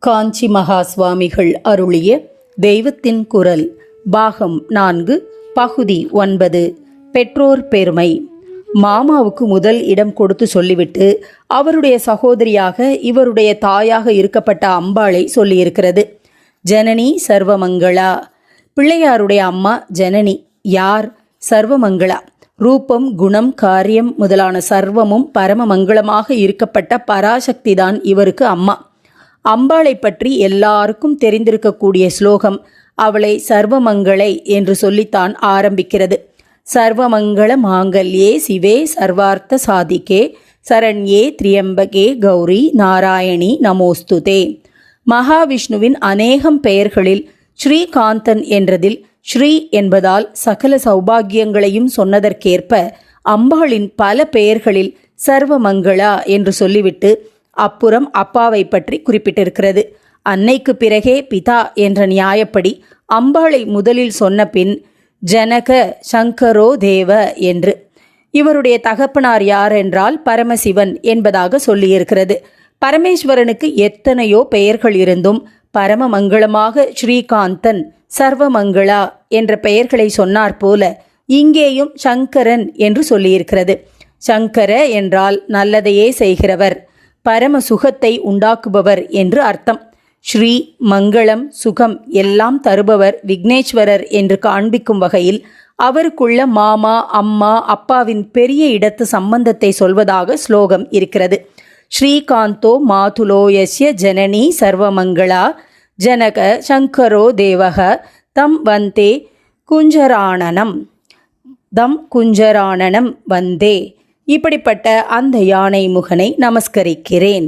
காஞ்சி மகா சுவாமிகள் அருளிய தெய்வத்தின் குரல் பாகம் நான்கு பகுதி ஒன்பது பெற்றோர் பெருமை. மாமாவுக்கு முதல் இடம் கொடுத்து சொல்லிவிட்டு அவருடைய சகோதரியாக இவருடைய தாயாக இருக்கப்பட்ட அம்பாளை சொல்லியிருக்கிறது. ஜனனி சர்வமங்களா. பிள்ளையாருடைய அம்மா ஜனனி. யார்? சர்வமங்களா. ரூபம் குணம் காரியம் முதலான சர்வமும் பரம மங்களமாக இருக்கப்பட்ட பராசக்திதான் இவருக்கு அம்மா. அம்பாளை பற்றி எல்லாருக்கும் தெரிந்திருக்கக்கூடிய ஸ்லோகம் அவளை சர்வமங்களை என்று சொல்லித்தான் ஆரம்பிக்கிறது. சர்வமங்கள மாங்கல்யே சிவே சர்வார்த்த சாதிக்கே சரண்யே திரியம்பகே கௌரி நாராயணி நமோஸ்துதே. மகாவிஷ்ணுவின் அநேகம் பெயர்களில் ஸ்ரீகாந்தன் என்றதில் ஸ்ரீ என்பதால் சகல சௌபாகியங்களையும் சொன்னதற்கேற்ப அம்பாளின் பல பெயர்களில் சர்வமங்களா என்று சொல்லிவிட்டு அப்புறம் அப்பாவை பற்றி குறிப்பிட்டிருக்கிறது. அன்னைக்கு பிறகே பிதா என்ற நியாயப்படி அம்பாளை முதலில் சொன்ன பின் ஜனக சங்கரோ தேவ என்று. இவருடைய தகப்பனார் யார் என்றால் பரமசிவன் என்பதாக சொல்லியிருக்கிறது. பரமேஸ்வரனுக்கு எத்தனையோ பெயர்கள் இருந்தும் பரமமங்களமாக ஸ்ரீகாந்தன் சர்வமங்களா என்ற பெயர்களை சொன்னார் போல இங்கேயும் சங்கரன் என்று சொல்லியிருக்கிறது. சங்கர என்றால் நல்லதையே செய்கிறவர். பரம சுகத்தை உண்டாக்குபவர் என்று அர்த்தம். ஸ்ரீ மங்களம் சுகம் எல்லாம் தருபவர் விக்னேஸ்வரர் என்று காண்பிக்கும் வகையில் அவருக்குள்ள மாமா அம்மா அப்பாவின் பெரிய இடத்து சம்பந்தத்தை சொல்வதாக ஸ்லோகம் இருக்கிறது. ஸ்ரீகாந்தோ மாதுலோ யஸ்ய ஜனனி சர்வமங்களா ஜனக சங்கரோ தேவக தம் வந்தே குஞ்சராணனம் தம் குஞ்சராணனம் வந்தே. இப்படிப்பட்ட அந்த யானை முகனை நமஸ்கரிக்கிறேன்.